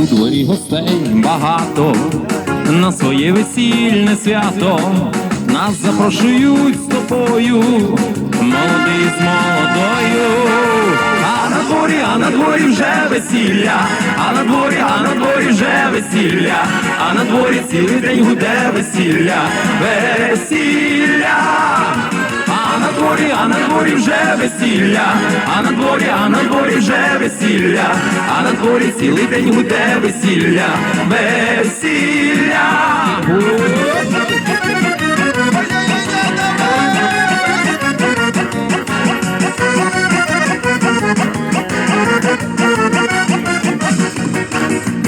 У дворі гостей багато, на своє весільне свято нас запрошують з тобою, молодий з молодою. А на дворі, а на дворі вже весілля, а на дворі, а на дворі вже весілля, а на дворі цілий день гуде весілля, весілля. Дворі, а на дворі вже весілля, а на дворі, а на дворі вже весілля, а на дворі цілий день гуде весілля, весілля.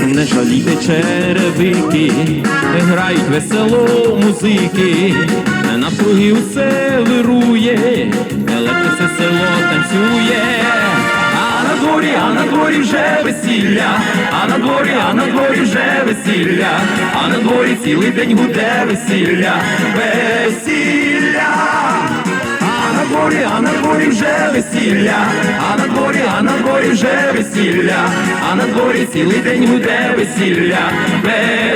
Не жалійте черевики, грають весело музики, на плуги усе вирує, легко все село танцює. А на дворі, а на дворі вже весілля, а на дворі, а на дворі вже весілля, а на дворі цілий день гуде весілля, весілля. А на дворі, а на дворі вже весілля, а на дворі, а на дворі вже весілля, а на дворі цілий день гуде весілля, весілля.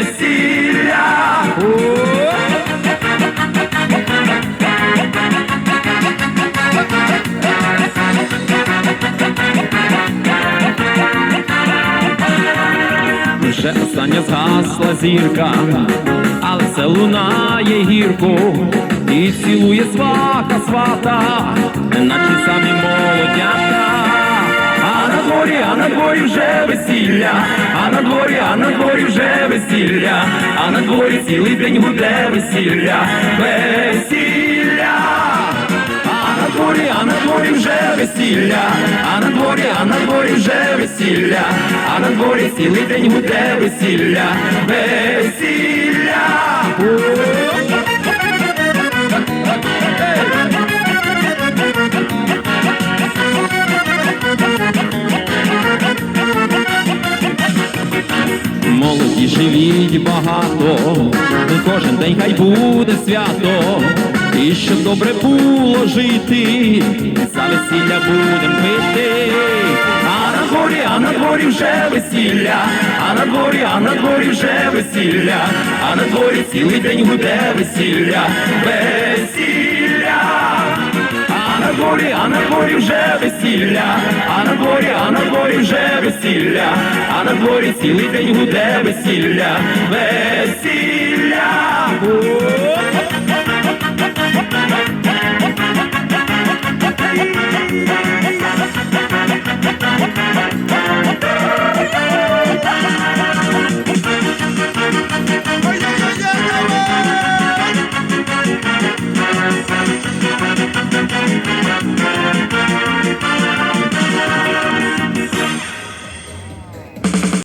Вже остання згасла зірка, але все лунає гірко, і цілує свака свата, наче самі молодята. А на дворі, а на дворі вже весілля, а на дворі, а на дворі вже весілля, а на дворі цілий день гуде весілля, весілля. А на дворі, а на дворі вже весілля, вже весілля, а на дворі цілий день гуде весілля, весілля. Молоді живіть багато, кожен день хай буде свято, і щоб добре було жити, за весілля будем дворі вже весілля, а на дворі, а на дворі вже весілля, а на дворі цілий день гуде весілля, весілля. А на дворі, а на дворі вже весілля, а на дворі, а на дворі вже весілля, а на дворі цілий день гуде весілля, весілля.